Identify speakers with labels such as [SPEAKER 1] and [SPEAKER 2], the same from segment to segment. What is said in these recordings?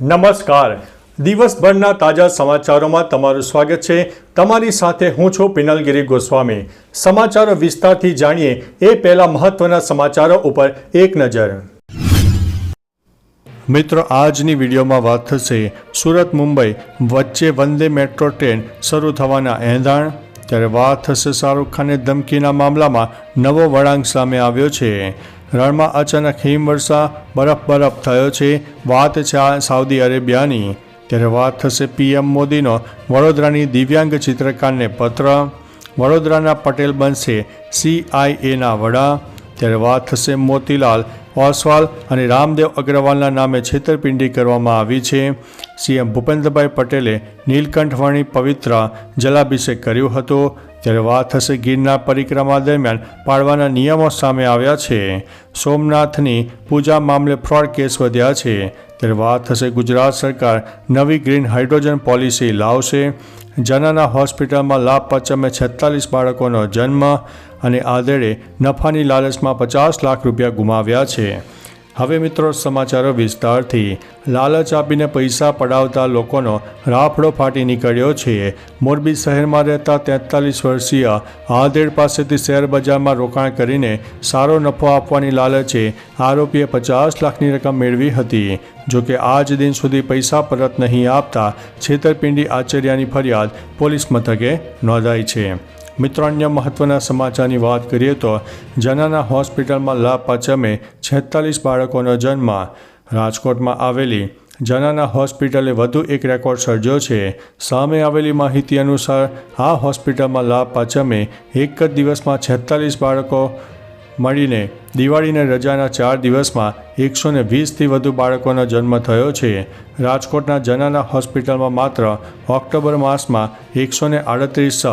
[SPEAKER 1] નમસ્કાર. દિવસભરના તાજા સમાચારોમાં તમારું સ્વાગત છે. તમારી સાથે હું છું પિનલગીરી ગોસ્વામી. સમાચારો વિસ્તારથી જાણીએ એ પહેલા મહત્વના સમાચારો ઉપર એક નજર. મિત્રો, આજની વિડીયોમાં વાત થશે સુરત મુંબઈ વચ્ચે વંદે મેટ્રો ટ્રેન શરૂ થવાના એંધાણ. ત્યારે વાત થશે શાહરૂખ ખાનને ધમકીના મામલામાં નવો વળાંક સામે આવ્યો છે. રણમાં અચાનક હિમવર્ષા બરફ બરફ થયો છે. વાત છે સાઉદી અરેબિયાની. ત્યારે વાત થશે પીએમ મોદીનો. વડોદરાની દિવ્યાંગ ચિત્રકારને પત્ર. વડોદરાના પટેલ બનશે સીઆઈએના વડા. ત્યારે વાત થશે મોતીલાલ. ઓસવાલ અને રામદેવ અગ્રવાલના નામે છેતરપિંડી કરવામાં આવી છે. સીએમ ભૂપેન્દ્રભાઈ પટેલે નીલકંઠવાણી પવિત્ર જલાભિષેક કર્યો હતો. ત્યારે વાત થશે ગિરનાર પરિક્રમા દરમિયાન પાળવાના નિયમો સામે આવ્યા છે. સોમનાથની પૂજા મામલે ફ્રોડ કેસ વધ્યા છે. ત્યારે વાત થશે ગુજરાત સરકાર નવી ગ્રીન હાઇડ્રોજન પોલિસી લાવશે. જનાના હોસ્પિટલમાં લાભ પચમે છેતાલીસ બાળકોનો જન્મ અને આદરે નફાની લાલચમાં પચાસ લાખ રૂપિયા ગુમાવ્યા છે. હવે મિત્રો સમાચારો વિસ્તારથી લાલચ આપીને પૈસા પડાવતા લોકોનો રાફડો ફાટી નીકળ્યો છે. મોરબી શહેરમાં રહેતા તેતાલીસ વર્ષીય આધેડ પાસેથી શેર બજારમાં રોકાણ કરીને સારો નફો આપવાની લાલચે આરોપીએ પચાસ લાખની રકમ મેળવી હતી. જોકે આજ દિન સુધી પૈસા પરત નહીં આપતા છેતરપિંડી આચર્યાની ફરિયાદ પોલીસ મથકે નોંધાઈ છે. મિત્રો અન્ય મહત્વના સમાચારની વાત કરીએ તો જનાના હોસ્પિટલમાં લાભ પચમે છેતાલીસ બાળકોનો જન્મ. રાજકોટમાં આવેલી જનાના હોસ્પિટલે વધુ એક રેકોર્ડ સર્જ્યો છે. સામે આવેલી માહિતી અનુસાર, આ હોસ્પિટલમાં લાભ પચમે એક જ દિવસમાં છેતાલીસ બાળકો મળીને દિવાળીને રજાના ચાર દિવસમાં એકસો ને વીસથી વધુ બાળકોનો જન્મ થયો છે. રાજકોટના જનાના હોસ્પિટલમાં માત્ર ઓક્ટોબર માસમાં એકસો ને આડત્રીસ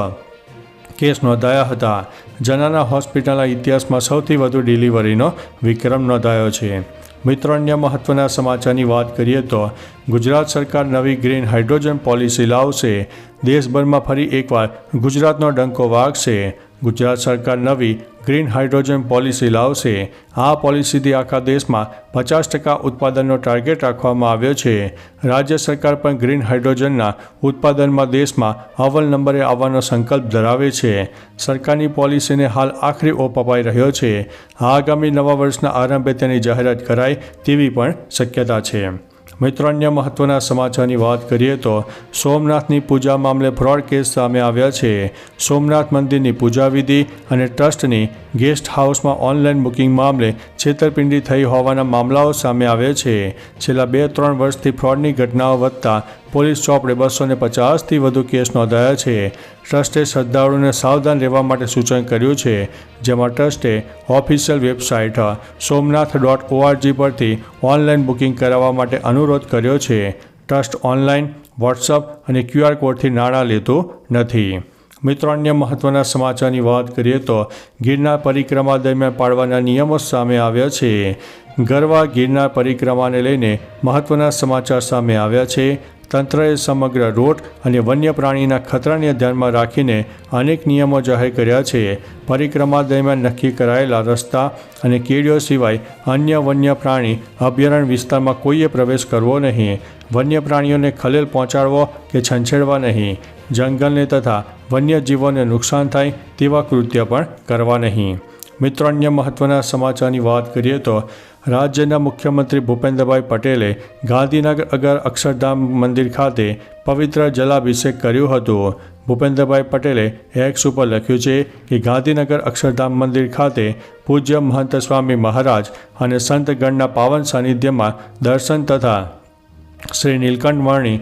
[SPEAKER 1] કેસ નોંધાયા હતા. જનાના હોસ્પિટલના ઇતિહાસમાં સૌથી વધુ ડિલિવરીનો વિક્રમ નોંધાયો છે. મિત્રો, અન્ય મહત્વના સમાચારની વાત કરીએ તો, ગુજરાત સરકાર નવી ગ્રીન હાઇડ્રોજન પોલિસી લાવશે. દેશભરમાં ફરી એકવાર ગુજરાતનો ડંકો વાગશે. ગુજરાત સરકાર નવી ગ્રીન હાઇડ્રોજન પોલિસી લાવશે. આ પોલિસીથી આખા દેશમાં પચાસ ટકા ઉત્પાદનનો ટાર્ગેટ રાખવામાં આવ્યો છે. રાજ્ય સરકાર પણ ગ્રીન હાઇડ્રોજનના ઉત્પાદનમાં દેશમાં અવ્વલ નંબરે આવવાનો સંકલ્પ ધરાવે છે. સરકારની પોલિસીને હાલ આખરી ઓપ અપાઈ રહ્યો છે. આગામી નવા વર્ષના આરંભે તેની જાહેરાત કરાય તેવી પણ શક્યતા છે. મિત્રો, અન્ય મહત્વના સમાચારની વાત કરીએ તો સોમનાથની પૂજા મામલે ફ્રોડ કેસ સામે આવ્યા છે. સોમનાથ મંદિરની પૂજા વિધિ અને ટ્રસ્ટની ગેસ્ટ હાઉસમાં ઓનલાઈન બુકિંગ મામલે છેતરપિંડી થઈ હોવાના મામલાઓ સામે આવ્યા છે. છેલ્લા બે ત્રણ વર્ષથી ફ્રોડની ઘટનાઓ વધતા પોલીસ ચોપડે બસો ને પચાસથી વધુ કેસ નોંધાયા છે. ટ્રસ્ટે શ્રદ્ધાળુઓને સાવધાન રહેવા માટે સૂચન કર્યું છે. જેમાં ટ્રસ્ટે official website Somnath dot ORG પરથી ઓનલાઈન બુકિંગ કરાવવા માટે અનુરોધ કર્યો છે. ટ્રસ્ટ ઓનલાઈન વોટ્સઅપ અને ક્યુઆર કોડથી નાણાં લેતું નથી. મિત્રો, અન્ય મહત્વના સમાચારની વાત કરીએ તો ગિરનાર પરિક્રમા દરમિયાન પાળવાના નિયમો સામે આવ્યા છે. ગરવા ગિરનાર પરિક્રમાને લઈને મહત્વના સમાચાર સામે આવ્યા છે. તંત્રએ સમગ્ર રોડ અને વન્ય પ્રાણીના ખતરાને ધ્યાનમાં રાખીને અનેક નિયમો જાહેર કર્યા છે. પરિક્રમા દરમિયાન નક્કી કરાયેલા રસ્તા અને કીડીઓ સિવાય અન્ય વન્ય પ્રાણી અભયારણ્ય વિસ્તારમાં કોઈએ પ્રવેશ કરવો નહીં. વન્ય પ્રાણીઓને ખલેલ પહોંચાડવો કે છંછેડવા નહીં. જંગલને તથા વન્યજીવોને નુકસાન થાય તેવા કૃત્ય પણ કરવા નહીં. મિત્રો, અન્ય મહત્વના સમાચારની વાત કરીએ તો રાજ્યના મુખ્યમંત્રી ભૂપેન્દ્રભાઈ પટેલે ગાંધીનગર અગર અક્ષરધામ મંદિર ખાતે પવિત્ર જલાભિષેક કર્યું હતું. ભૂપેન્દ્રભાઈ પટેલે એક્સ ઉપર લખ્યું છે કે ગાંધીનગર અક્ષરધામ મંદિર ખાતે પૂજ્ય મહંત સ્વામી મહારાજ અને સંતગણના પાવન સાનિધ્યમાં દર્શન તથા શ્રી નીલકંઠ વાણી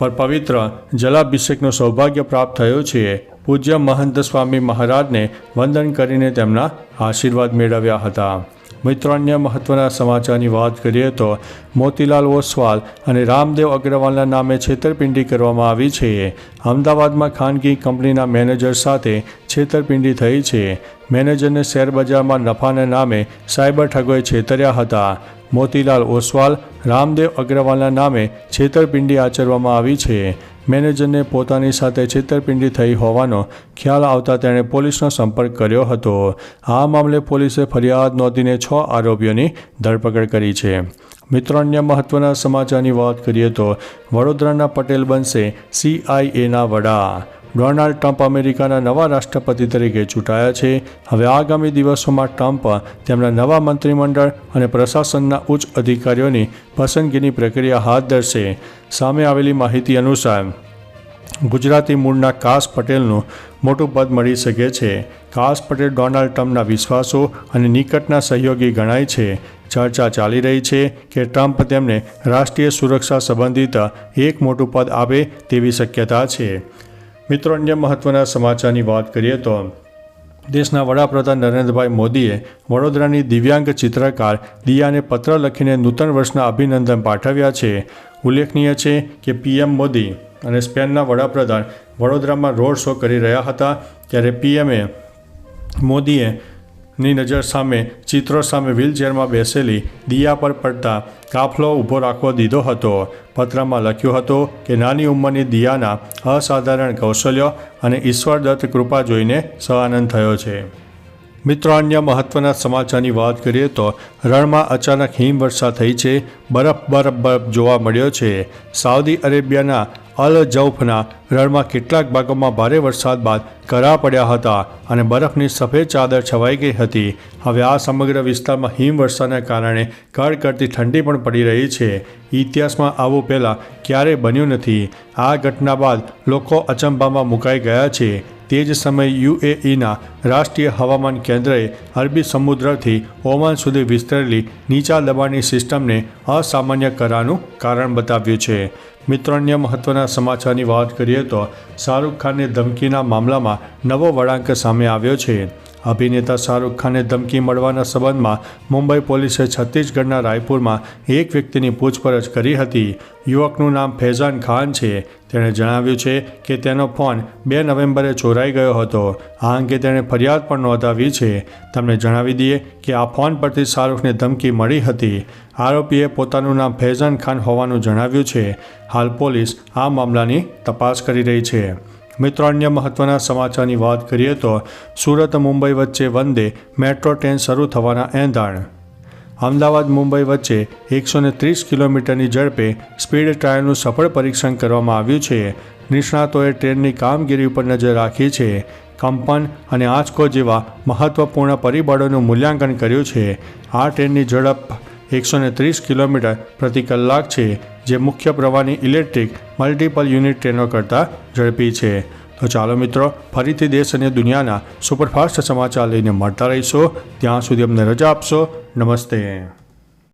[SPEAKER 1] પર પવિત્ર જલાભિષેકનો સૌભાગ્ય પ્રાપ્ત થયું છે. પૂજ્ય મહંત સ્વામી મહારાજને વંદન કરીને તેમના આશીર્વાદ મેળવ્યા હતા. મિત્રો, અન્ય મહત્વના સમાચારની વાત કરીએ તો મોતીલાલ ઓસવાલ અને રામદેવ અગ્રવાલના નામે છેતરપિંડી કરવામાં આવી છે. અમદાવાદમાં ખાનગી કંપનીના મેનેજર સાથે છેતરપિંડી થઈ છે. મેનેજરને શેરબજારમાં નફાના નામે સાયબર ઠગોએ છેતર્યા હતા. મોતીલાલ ઓસવાલ, રામદેવ અગ્રવાલના નામે છેતરપિંડી આચરવામાં આવી છે. મેનેજરને પોતાની સાથે છેતરપિંડી થઈ હોવાનો ખ્યાલ આવતા તેણે પોલીસનો સંપર્ક કર્યો હતો. આ મામલે પોલીસે ફરિયાદ નોંધીને છ આરોપીઓની ધરપકડ કરી છે. મિત્રો અન્ય મહત્વના સમાચારની વાત કરીએ તો વડોદરાના પટેલ બનશે સીઆઈએના વડા. ડોનાલ્ડ ટ્રમ્પ અમેરિકાના નવા રાષ્ટ્રપતિ તરીકે ચૂંટાયા છે. હવે આગામી દિવસોમાં ટ્રમ્પ તેમના નવા મંત્રીમંડળ અને પ્રશાસનના ઉચ્ચ અધિકારીઓની પસંદગીની પ્રક્રિયા હાથ ધરશે. સામે આવેલી માહિતી અનુસાર, ગુજરાતી મૂળના કાસ પટેલનું મોટું પદ મળી શકે છે. કાસ પટેલ ડોનાલ્ડ ટ્રમ્પના વિશ્વાસો અને નિકટના સહયોગી ગણાય છે. ચર્ચા ચાલી રહી છે કે ટ્રમ્પ તેમને રાષ્ટ્રીય સુરક્ષા સંબંધિત એક મોટું પદ આપે તેવી શક્યતા છે. મિત્રો, અન્ય મહત્વના સમાચારની વાત કરીએ તો દેશના વડાપ્રધાન નરેન્દ્રભાઈ મોદીએ વડોદરાની દિવ્યાંગ ચિત્રકાર દિયાને પત્ર લખીને નૂતન વર્ષના અભિનંદન પાઠવ્યા છે. ઉલ્લેખનીય છે કે પીએમ મોદી અને સ્પેનના વડાપ્રધાન વડોદરામાં રોડ શો કરી રહ્યા હતા, ત્યારે પીએમએ મોદીએ ની નજર સામે ચિત્રો સામે વ્હીલચેરમાં બેસેલી દિયા પર પડતા કાફલો ઊભો રાખવા દીધો હતો. પત્રમાં લખ્યું હતું કે, નાની ઉંમરની દિયાના અસાધારણ કૌશલ્ય અને ઈશ્વરદત્ત કૃપા જોઈને સઆનંદ થયો છે. મિત્રો, અન્ય મહત્વના સમાચારની વાત કરીએ તો, રણમાં અચાનક હિમવર્ષા થઈ છે. બરફ બરફ બરફ જોવા મળ્યો છે. સાઉદી અરેબિયાના અલ જૌફના રણમાં કેટલાક ભાગોમાં ભારે વરસાદ બાદ કરા પડ્યા હતા અને બરફની સફેદ ચાદર છવાઈ ગઈ હતી. હવે આ સમગ્ર વિસ્તારમાં હિમવર્ષાના કારણે કડકડતી ઠંડી પણ પડી રહી છે. ઇતિહાસમાં આવું પહેલાં ક્યારેય બન્યું નથી. આ ઘટના બાદ લોકો અચંબામાં મુકાઈ ગયા છે. તે જ સમયે યુએઈના રાષ્ટ્રીય હવામાન કેન્દ્રએ અરબી સમુદ્રથી ઓમાન સુધી વિસ્તરેલી નીચા દબાણની સિસ્ટમને અસામાન્ય કરાનું કારણ બતાવ્યું છે. મિત્રો અન્ય મહત્વના સમાચારની વાત કરીએ તો શાહરૂખ ખાનની ધમકીના મામલામાં નવો વળાંક સામે આવ્યો છે. અભિનેતા શાહરૂખ ખાનને ધમકી મળવાના સંબંધમાં મુંબઈ પોલીસે છત્તીસગઢના રાયપુરમાં એક વ્યક્તિની પૂછપરછ કરી હતી. યુવકનું નામ ફૈઝાન ખાન છે. તેણે જણાવ્યું છે કે તેનો ફોન બે નવેમ્બરે ચોરાઈ ગયો હતો. આ અંગે તેણે ફરિયાદ પણ નોંધાવી છે. તમને જણાવી દઈએ કે આ ફોન પરથી શાહરૂખને ધમકી મળી હતી. આરોપીએ પોતાનું નામ ફૈઝાન ખાન હોવાનું જણાવ્યું છે. હાલ પોલીસ આ મામલાની તપાસ કરી રહી છે. મિત્રો, અન્ય મહત્વના સમાચારની વાત કરીએ તો સુરત, મુંબઈ વચ્ચે વંદે મેટ્રો ટ્રેન શરૂ થવાના એંધાણ. અમદાવાદ, મુંબઈ વચ્ચે એકસો ત્રીસ કિલોમીટરની ઝડપે સ્પીડ ટ્રાયલનું સફળ પરીક્ષણ કરવામાં આવ્યું છે. નિષ્ણાતોએ ટ્રેનની કામગીરી ઉપર નજર રાખી છે. કંપન અને આંચકો જેવા મહત્વપૂર્ણ પરિબળોનું મૂલ્યાંકન કર્યું છે. આ ટ્રેનની ઝડપ એકસો ને ત્રીસ કિલોમીટર પ્રતિ કલાક છે, જે મુખ્ય પ્રવાહની ઇલેક્ટ્રિક મલ્ટિપલ યુનિટ ટ્રેનો કરતાં ઝડપી છે. તો ચાલો મિત્રો, ફરીથી દેશ અને દુનિયાના સુપરફાસ્ટ સમાચાર લઈને મળતા રહીશો. ત્યાં સુધી અમને રજા આપશો. નમસ્તે.